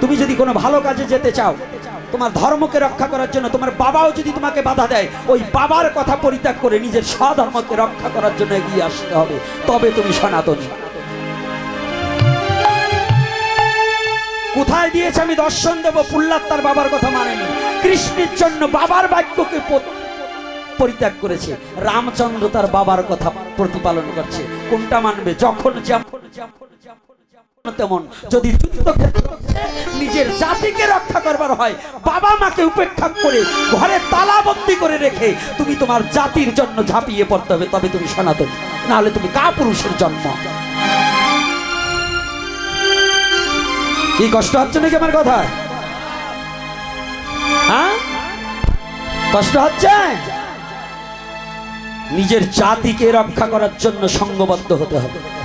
তুমি যদি কোনো ভালো কাজে যেতে চাও, তোমার ধর্মকে রক্ষা করার জন্য, তোমার বাবাও যদি তোমাকে বাধা দেয়, ওই বাবার কথা পরিত্যাগ করে নিজের স্বধর্মকে রক্ষা করার জন্য এগিয়ে আসতে হবে। তবে তুমি সনাতনী। কোথায় দিয়েছে আমি দর্শন দেব? পুল্লার তার বাবার কথা মানেনি। কৃষ্ণের জন্য বাবার বাক্যকে পরিত্যাগ করেছে। রামচন্দ্র তার বাবার কথা প্রতিপালন করছে। কোনটা মানবে? যখন যেমন যেমন যেমন তেমন। যদি নিজের জাতিকে রক্ষা করবার হয়, বাবা মাকে উপেক্ষা করে ঘরে তালাবন্দি করে রেখে তুমি তোমার জাতির জন্য ঝাঁপিয়ে পড়তে হবে, তবে তুমি সনাতনী, নাহলে তুমি কা পুরুষের জন্ম। কি কষ্ট হচ্ছে নাকি আমার কথা? হ্যাঁ? কষ্ট হচ্ছে? নিজের জাতিকে রক্ষা করার জন্য সঙ্গবদ্ধ হতে হবে।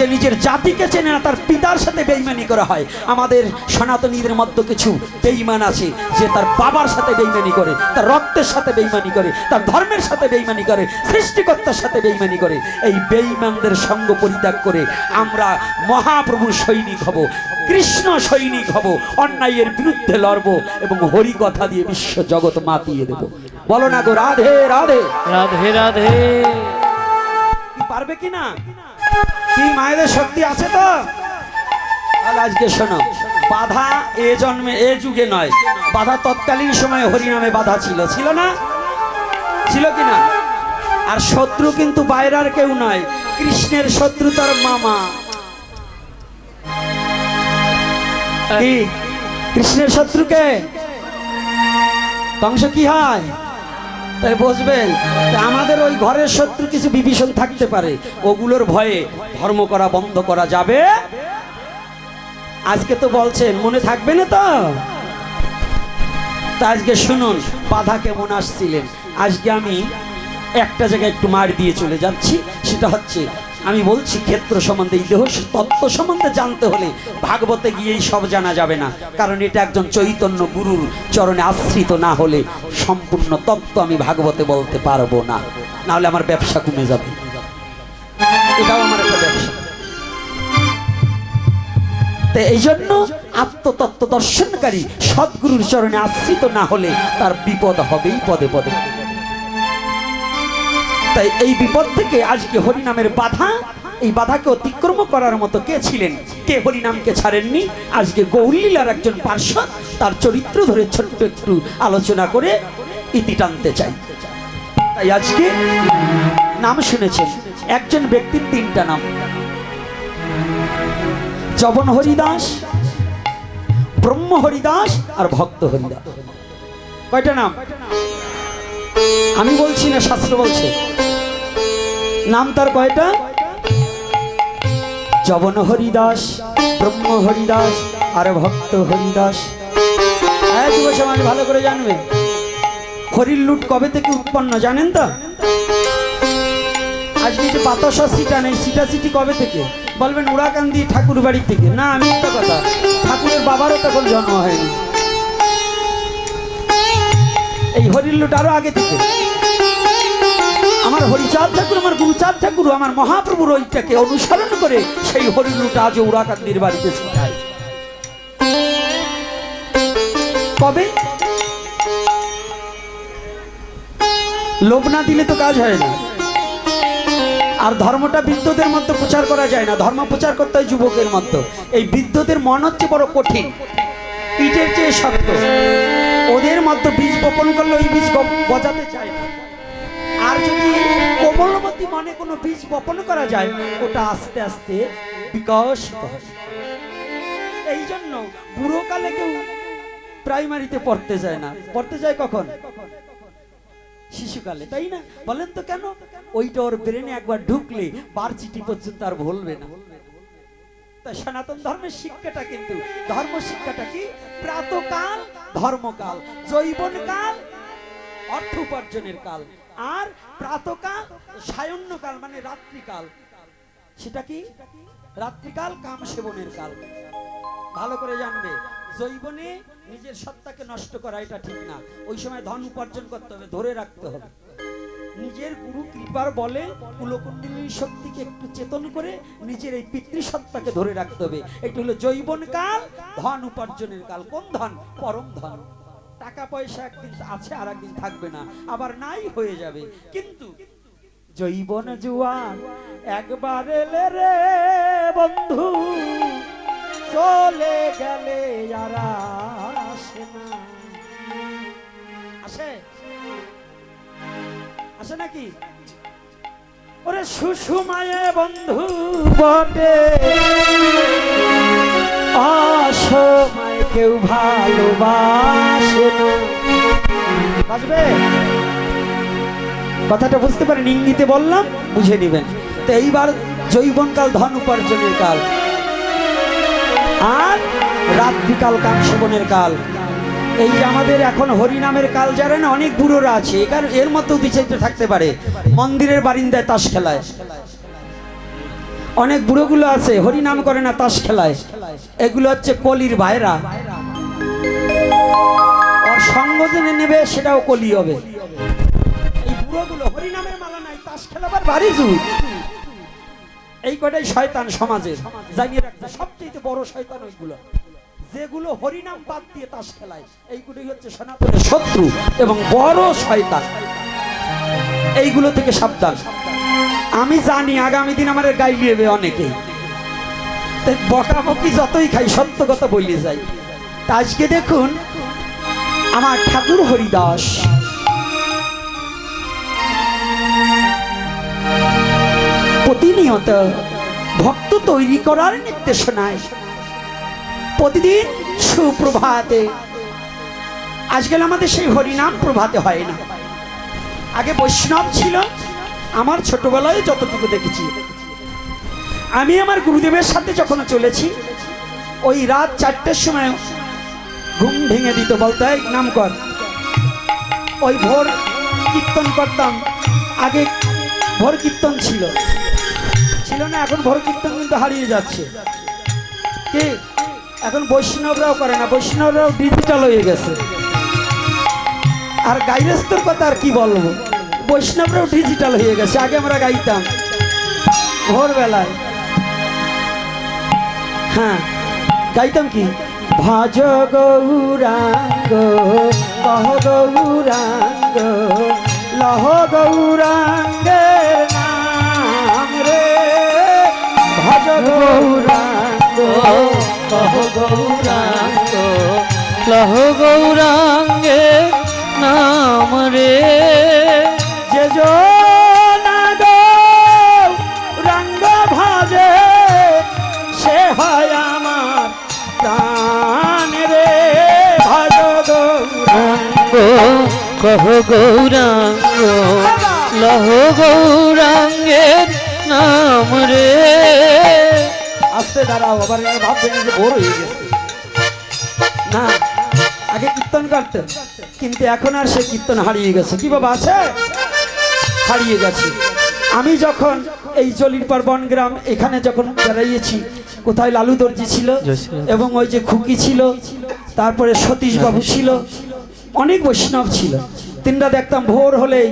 যে নিজের জাতিকে চেনে না তার পিতার সাথে বেইমানি করা হয়। আমাদের সনাতনীদের মধ্যে কিছু বেইমান আছে যে তার বাবার সাথে বেইমানি করে তার রক্তের সাথে বেইমানি করে তার ধর্মের সাথে বেইমানি করে সৃষ্টিকর্তার সাথে বেইমানি করে। এই বেইমানদের সঙ্গ পরিত্যাগ করে আমরা মহাপ্রভুর সৈনিক হব কৃষ্ণ সৈনিক হব অন্যায়ের বিরুদ্ধে লড়ব এবং হরি কথা দিয়ে বিশ্ব জগৎ মাতিয়ে দেব। বলো না গো রাধে রাধে। রাধে রাধে। পারবে কি না? কি মায়েদের শক্তি আছে তো? আজকে শোনো, বাধা এ জন্মে, এ যুগে নয়। বাধা তৎকালীন সময়ে হরিনামে বাধা ছিল। ছিল না? ছিল কি না? আর শত্রু কিন্তু বাইরের কেউ নয়। কৃষ্ণের শত্রু তার মামা। কৃষ্ণের শত্রুকে কংস কি হয়? তাই বসবেন আমাদের ওই ঘরের শত্রু কিছু বিভীষণ থাকতে পারে। ওগুলোর ভয়ে ধর্ম করা বন্ধ করা যাবে। আজকে তো বলছেন, মনে থাকবে না তো? তা আজকে শুনুন, বাধা কেমন আসছিলেন? আজকে আমি একটা জায়গায় একটু মার দিয়ে চলে যাচ্ছি, সেটা হচ্ছে আমি বলছি ক্ষেত্র সম্বন্ধে দেহ তত্ত্ব সম্বন্ধে জানতে হলে ভাগবতে গিয়েই সব জানা যাবে না। কারণ এটা একজন চৈতন্য গুরুর চরণে আশ্রিত না হলে সম্পূর্ণ তত্ত্ব আমি ভাগবতে বলতে পারব না। নাহলে আমার ব্যবসা কমে যাবে। এটাও আমার একটা ব্যবসা। তো এই জন্য আত্মতত্ত্ব দর্শনকারী সদ্গুরুর চরণে আশ্রিত না হলে তার বিপদ হবেই পদে পদে। তাই এই বিপদ থেকে আজকে হরিনামের বাধা, এই বাধাকে অতিক্রম করার মতো কে ছিলেন? কে হরিনামকে ছাড়েননি? আজকে গৌরলীলার একজন পার্শ্বদ তার চরিত্র ধরে ছোট্ট একটু আলোচনা করে ইতি টানতে চাই। তাই আজকে নাম শুনেছেন একজন ব্যক্তির তিনটা নাম। জবন হরিদাস, ব্রহ্ম হরিদাস আর ভক্ত হরিদাস। কয়টা নাম? আমি বলছি না শাস্ত্র বলছে? নাম তার কয়টা? জবন হরিদাস, ব্রহ্ম হরিদাস, আর ভক্ত হরিদাস। হ্যাঁ সমাজ ভালো করে জানবে। হরির লুট কবে থেকে উৎপন্ন, জানেন তো? আজকে যে বাতাসা সিটা নেই, সিটা সিটি কবে থেকে? বলবেন উড়াকান্দি ঠাকুর বাড়ি থেকে। না, আমি একটা কথা, ঠাকুরের বাবারও তখন জন্ম হয়নি। এই হরির লুট আরও আগে থেকে। আমার হরিচাঁদ ঠাকুর, আমার গুরুচাঁদ ঠাকুর, আমার মহাপ্রভুর ওইটাকে অনুসরণ করে সেই হরির লুট আজ উড়াকান্দির বাড়িতে শিখায় কবে? লোভ না দিলে তো কাজ হয় না। আর ধর্মটা বৃদ্ধদের মধ্যে প্রচার করা যায় না। ধর্ম প্রচার করতে হয় যুবকের মধ্যে। এই বৃদ্ধদের মন হচ্ছে বড় কঠিন। ইটের চেয়ে শক্ত। ওদের মধ্যে বীজ বপন করলে ওই বীজ গজাতে চায় না। আর যদি কোমলমতি মনে কোনো বীজ বপন করা যায়, ওটা আস্তে আস্তে বিকশিত হয়। এই জন্য বুড়োকালে কেউ প্রাইমারিতে পড়তে যায় না। পড়তে যায় কখন? শিশুকালে, তাই না? বলেন তো কেন? ওইটা ওর ব্রেনে একবার ঢুকলে বার চিঠি পর্যন্ত আর ভুলবে না। তাই সনাতন ধর্মের শিক্ষাটা কিন্তু, ধর্ম শিক্ষাটা কি? প্রাতকাল, ধর্মকাল, জৈবনকাল, অর্থ উপার্জনের কাল। আর প্রাতকাল, সায়ন্যকাল মানে রাত্রিকাল। সেটা কি? রাত্রিকাল, কাম সেবনের কাল। ভালো করে জানবে। জৈবনে নিজের সত্তাকে নষ্ট করা, এটা ঠিক না। ওই সময় ধন উপার্জন করতে হবে, ধরে রাখতে হবে। নিজের গুরু কৃপার বলে কুলকুণ্ডলিনী শক্তিকে একটু চেতন করে নিজের এই পিতৃসত্তাকে ধরে রাখতে হবে। এটা হলো জৈবন কাল ধন উপার্জনের কাল। কোন ধন? পরম ধন। টাকা পয়সা একদিন আছে আর একদিন থাকবে না, আবার নাই হয়ে যাবে। কিন্তু জৈবন জুয়ান একবার এলে রে বন্ধু, চলে গেলে আর আসে না। আসে? আসে নাকি? ওরে সুষুমায়ে বন্ধু বটে অসময় কেউ ভালোবাসে বাজবে? কথাটা বুঝতে পারেন, ইঙ্গিতে বললাম, বুঝে নেবেন। তো এইবার জৈবনকাল ধন উপার্জনের কাল। আর রাত বিকাল কাম সেবনের কাল। এই যে আমাদের এখন হরিনামের কাল, যারা না অনেক বুড়োরা আছে এখানে এর মধ্যেও বিচারিত থাকতে পারে। মন্দিরের বারিন্দায় তাস খেলায়। অনেক বুড়োগুলো আছে, হরিনাম করে না, তাস খেলায়। এগুলো হচ্ছে কলির ভাইরা। সঙ্গ জেনে নেবে সেটাও কলি হবে। এই বুড়োগুলো হরিনামের মালা নাই তাস খেলাবার ভারী জুত এই কটাই শয়তান সমাজের। জানিয়ে রাখতে সবচেয়ে বড় শয়তান ওইগুলো। যেগুলো হরিনাম বাদ দিয়ে তাস খেলায় এইগুলোই হচ্ছে সনাতনের শত্রু এবং বড় শয়তান। এইগুলো থেকে সাবধান। আমি জানি আগামী দিন আমার গাইলি নেবে অনেকে। বকাবকি যতই খাই সত্য কথা বলে যাই। আজকে দেখুন আমার ঠাকুর হরিদাস। প্রতিনিয়ত ভক্ত তৈরি করার নির্দেশনায় প্রতিদিন সুপ্রভাতে, আজকাল আমাদের সেই হরিনাম প্রভাতে হয় না। আগে বৈষ্ণব ছিল, আমার ছোটবেলায় যতটুকু দেখেছি। আমি আমার গুরুদেবের সাথে যখন চলেছি, ওই রাত চারটের সময় ঘুম ভেঙে দিত বলতে "এই, নাম কর। ওই ভোর কীর্তন করতাম। আগে ভোর কীর্তন ছিল। ছিল না এখন ভোর কীর্তন কিন্তু হারিয়ে যাচ্ছে। কি? এখন বৈষ্ণবরাও করে না বৈষ্ণবরাও ডিজিটাল হয়ে গেছে। আর গাইরস্তর কথা আর কি বলব? বৈষ্ণবরাও ডিজিটাল হয়ে গেছে আগে আমরা গাইতাম। ভোরবেলায়। হ্যাঁ গাইতাম কি? ভজ গৌরাঙ্গ লহ গৌরাঙ্গ, লহ গৌরাঙ্গের নাম রে। ভজ গৌরাঙ্গ, কহ গৌরাঙ্গ, লহ গৌরাঙ্গে নাম রে। যে না কহ গৌরাঙ্গ লহ গৌরাঙ্গের নাম রে। আস্তে দাঁড়াও আবার এরা ভাববে না যে ভোর হয়ে গেছে। না আগে কীর্তন করতে কিন্তু এখন আর সে কীর্তন হারিয়ে গেছে। কি বাবা আছে? হারিয়ে গেছে। আমি যখন এই জলিরপার বনগ্রাম এখানে যখন বেড়াইয়েছি কোথায় লালু দর্জি ছিল এবং ওই যে খুকি ছিল তারপরে সতীশ বাবু ছিল অনেক বৈষ্ণব ছিল। তিনটা দেখতাম ভোর হলেই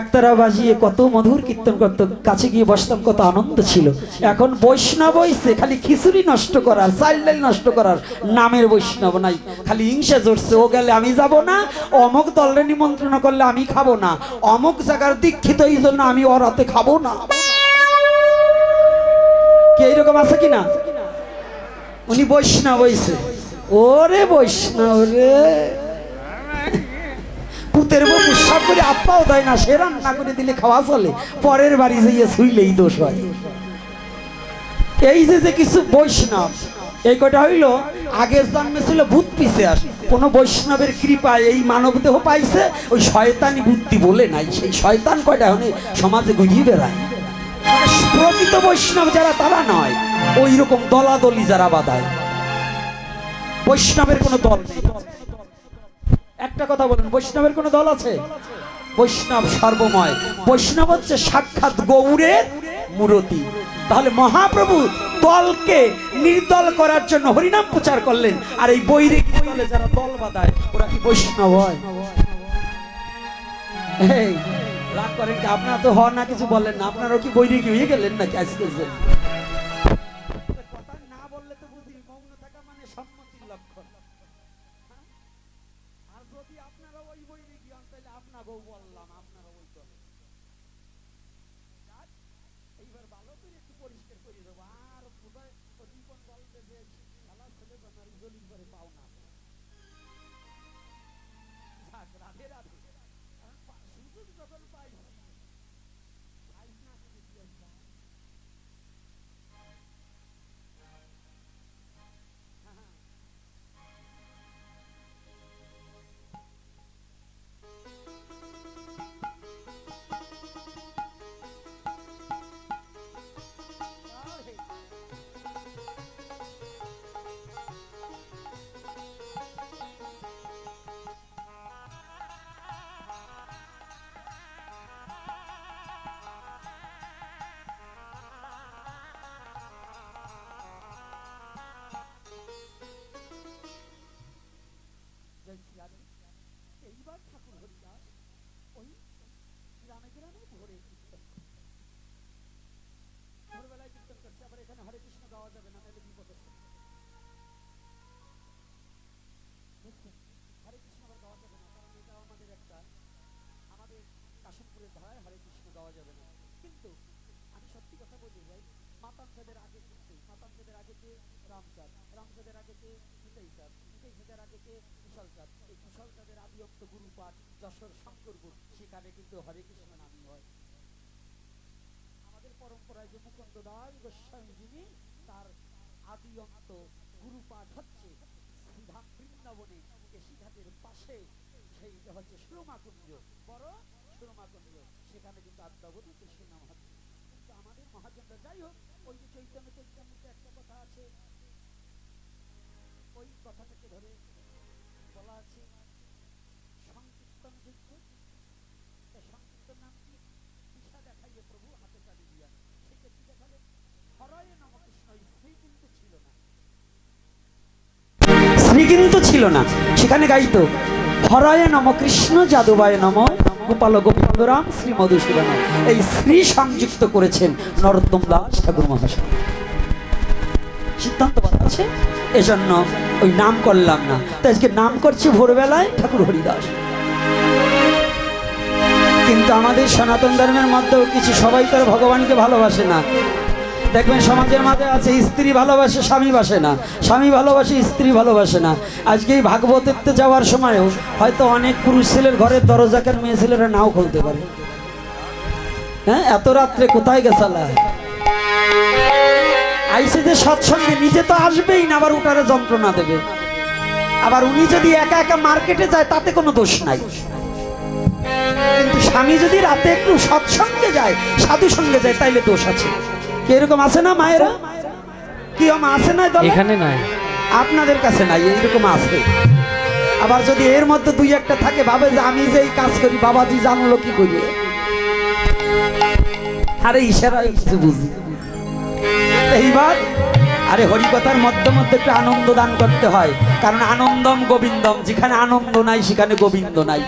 একতারা বাজিয়ে কত মধুর কীর্তন করত, কাছে গিয়ে বসতাম, কত আনন্দ ছিল। এখন বৈষ্ণব হইছে খালি খিচুড়ি নষ্ট করার চাইল ডাল নষ্ট করার নামের বৈষ্ণব নাই। খালি হিংসা জড়ছে, ও গেলে আমি যাব না, অমুক দলের নিমন্ত্রণ করলে আমি খাব না, অমুক জায়গার দীক্ষিত এই জন্য আমি ওর হাতে খাব না। কে এইরকম আছে কি না উনি বৈষ্ণব হইছে ওরে বৈষ্ণব রে। পুতের বউ উৎসাহ করে আপ্পাও দেয় না, সে রান্না করে দিলে খাওয়া চলে। পরের বাড়ি যাইয়ে শুইলেই দোষ হয়। এই যে যে কিছু বৈষ্ণব, এই কটা হইল, আগের জন্মে ছিল ভূত পিছে আস কোন বৈষ্ণবের কৃপায় এই মানব দেহ পাইছে, ওই শয়তানি বুদ্ধি বলে নাই। সেই শয়তান কয়টা হলে সমাজে ঘুরিয়ে বেড়ায়। প্রকৃত বৈষ্ণব যারা, তারা নয় ওই রকম দলাদলি যারা বাদায় বৈষ্ণবের কোনো দল নেই। একটা কথা বলুন, বৈষ্ণবের কোনো দল আছে? বৈষ্ণব সর্বময়। বৈষ্ণব হচ্ছে সাক্ষাৎ গৌরের মূরতি। তাহলে মহাপ্রভু দলকে নির্দল করার জন্য হরিনাম প্রচার করলেন, আর এই বৈরিক দলে যারা দল বাঁধায়, ওরা কি বৈষ্ণব হয়? রাগ করেন কি? আপনারা তো হওয়ার না, কিছু বলেন না। আপনারাও কি বৈরি কি হয়ে গেলেন নাকি আজকে? আপনাকেও বললাম আপনারা ওই তো এইবার ভালো করে একটু পরিষ্কার করে দেবো। আর কোথায় রিপন যে খেলা ছেলে বানার পরে পাও না রাধে রাধে। কারণ যখন পাইছি নিতাই চাঁদের আগে কে কুশল এই কুশল চাঁদের পাঠ যশোর শঙ্করপুর। সেখানে কিন্তু হরে কৃষ্ণ নামই হয়। আমাদের পরম্পরায় যে মুকুন্দ দাস গোস্বামী তার আদি অন্ত হচ্ছে শ্রীধাম বৃন্দাবনে কেশিঘাটের পাশে। সেই হচ্ছে সুরমাকুঞ্জ বড় সুরমাকুঞ্জ সেখানে কিন্তু আদ্যাবধি কৃষ্ণ নাম হচ্ছে। কিন্তু আমাদের মহাজনরা যাই হোক, ওই যে চৈতন্য চৈতন্যতে একটা কথা আছে। ওই কথাটাকে ধরে কিন্তু ছিল না, সেখানে গাইতো, হরয়ে নম কৃষ্ণ যাদবায় নম গোপাল গোবিন্দরাম শ্রী মধুসূদন এই শ্রী সংযুক্ত করেছেন নরোত্তম দাস ঠাকুর মহাশয়। সিদ্ধান্ত আছে? এজন্য ওই নাম করলাম না। তো আজকে নাম করছে ভোরবেলায় ঠাকুর হরিদাস। কিন্তু আমাদের সনাতন ধর্মের মধ্যেও কিছু সবাই তো আর ভগবানকে ভালোবাসে না। দেখবেন সমাজের মাঝে আছে, স্ত্রী ভালোবাসে, স্বামী বাসে না। স্বামী ভালোবাসে, স্ত্রী ভালোবাসে না। আজকে এই ভাগবতীতে যাওয়ার সময়ও হয়তো অনেক পুরুষ ছেলের ঘরের দরজাকে মেয়ে ছেলেরা নাও খুলতে পারে। হ্যাঁ এত রাত্রে কোথায় গেছালা আইসে যে সৎসঙ্গে নিজে তো আসবেই না আবার উঠারে যন্ত্রণা দেবে। আবার উনি যদি একা একা মার্কেটে যায় তাতে কোনো দোষ নাই। কিন্তু স্বামী যদি রাতে একটু সৎসঙ্গে যায় সাধু সঙ্গে যায় তাইলে দোষ আছে। কি এরকম আছে না মায়েরা? কি আছে না? এখানে নাই। আপনাদের কাছে নাই এরকম আছে। আবার যদি এর মধ্যে দুই একটা থাকে ভাবে যে আমি যে এই কাজ করি বাবাজি জানলো কি করি আরে ইশারায় কিছু বুঝি। এইবার, আরে হরিকথার মধ্যে মধ্যে একটু আনন্দ দান করতে হয়। কারণ আনন্দম গোবিন্দম, যেখানে আনন্দ নাই, সেখানে গোবিন্দ নাই।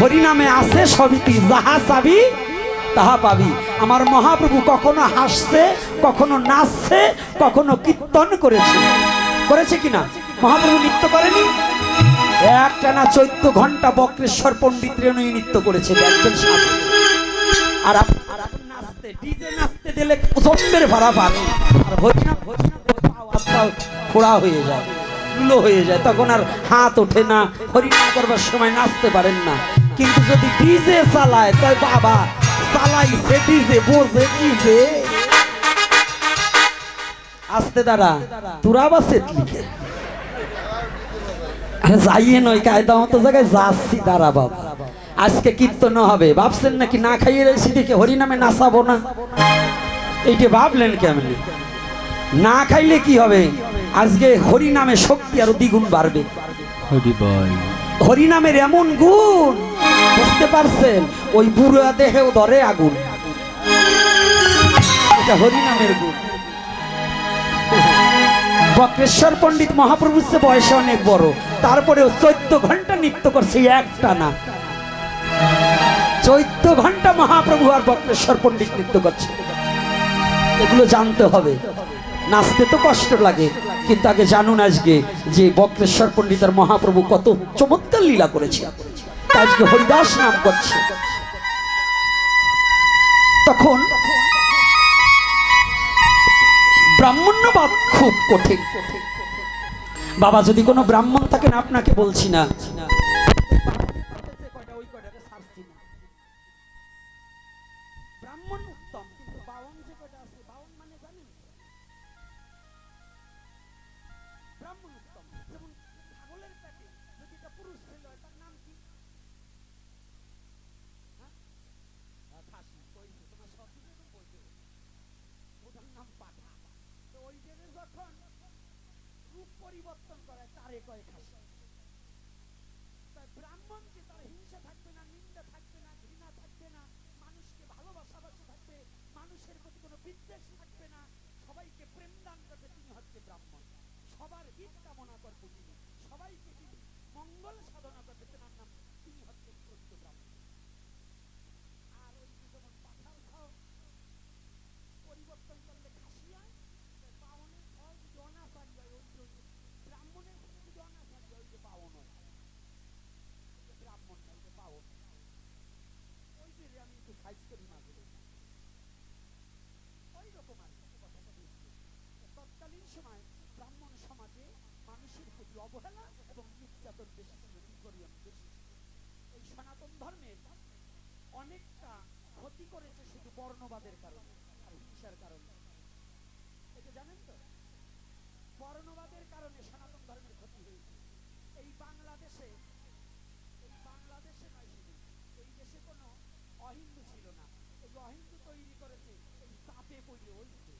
হরিনামে আছে সবই তুই যাহা চাবি, তাহা পাবি। আমার মহাপ্রভু কখনো হাসছে, কখনো নাচছে, কখনো কীর্তন করেছে। করেছে কিনা? মহাপ্রভু নৃত্য করেনি? একটানা চৈত্য ঘণ্টা বক্রেশ্বর পণ্ডিত রেণুই নৃত্য করেছে। আর আপ- আর এখন নাচতে, ডিজে নাচতে দিলে ভাড়া আর ফোড়া হয়ে যায় হয়ে যায়। তখন আর হাত ওঠে না করবার সময় নাচতে পারেন না। কিন্তু যদি ডিজে চালায়, তাই বাবা ডিজে ডিজে। আসতে দাঁড়া আরে যাইয়ে নয়, কায়দা মতো জায়গায় যাচ্ছি, দাঁড়া বাবা। আজকে কীর্তন হবে। ভাবছেন নাকি না খাইয়ে রয়েছি দেখে হরিনামে নাচাবো না? এইটা ভাবলেন কেমন? না খাইলে কি হবে? আজকে হরিনামে শক্তি আরও দ্বিগুণ বাড়বে। হরি হরিনামের এমন গুণ বুঝতে পারছেন? ওই বুড়ো দেহেও ধরে আগুন। এটা হরিনামের গুণ। বক্রেশ্বর পণ্ডিত মহাপ্রভুর চেয়ে বয়সে অনেক বড়। তারপরেও চোদ্দ ঘণ্টা নৃত্য করছে একটা না। চৈদ্দ ঘণ্টা মহাপ্রভু আর বক্রেশ্বর পণ্ডিত নৃত্য করছে। এগুলো জানতে হবে। নাচতে তো কষ্ট লাগে, কিন্তু আগে জানুন আজকে যে বক্রেশ্বর পণ্ডিত আর মহাপ্রভু কত চমৎকার লীলা করেছে। আজকে হরিদাস নাম করছে। তখন ব্রাহ্মণ্যবাদ খুব কঠিন। বাবা, যদি কোনো ব্রাহ্মণ থাকেন, আপনাকে বলছি না। ব্রাহ্মণ উত্তম, কিন্তু বাউন যে কয়টা আছে বাউন মানে জানেন ব্রাহ্মণ উত্তম যেমন ছাগলের পেটে যদি এটা পুরুষ ছেলে হয় তার নাম কি হ্যাঁ? বলছে। ওটার নাম পাঠা। তো ওই জায়গায় যখন রূপ পরিবর্তন করে, তারে কয় খাসি তাই ব্রাহ্মণকে তার হিংসা থাকবে না, নিন্দা থাকবে না ঘৃণা থাকবে না মানুষকে ভালোবাসাবাসি থাকবে মানুষের প্রতি কোনো বিদ্বেষ থাকবে না, সবাইকে প্রেম দান করবে তিনি হচ্ছে ব্রাহ্মণ। সবার হিত কামনা করবে তিনি সবাইকে তিনি মঙ্গল সাধনা করবে তেনার নাম তিনি হচ্ছে প্রকৃত ব্রাহ্মণ আর ওই যে যেমন পাঠার খাও পরিবর্তন করলে খাসি হয় তো বাউনের ফল যদি অনাচারি হয় ওই যে ওই যে ব্রাহ্মণের ফল যদি অনাচারি হয় ওই যে বাউন হয় ওই যে ব্রাহ্মণ না, ওই যে বাউন ওই যে রে আমি একটু সাইজ করি মাঝে মাঝে। ওই রকম আর কি কথাটা বুঝতে তৎকালীন সময় ব্রাহ্মণ সমাজে মানুষের প্রতি অবহেলা এবং নির্যাতন বেশি ছিল নিগরিয়ন বেশি ছিল এই সনাতন ধর্মের অনেকটা ক্ষতি করেছে শুধু বর্ণবাদের কারণে, আর হিংসার কারণে। এটা জানেন তো, বর্ণবাদের কারণে সনাতন ধর্মের ক্ষতি হয়েছে। এই বাংলাদেশে এই বাংলাদেশে নয় শুধু, এই দেশে কোনো অহিন্দু ছিল না। এই অহিন্দু তৈরি করেছে এই চাপে পড়ে হয়েছে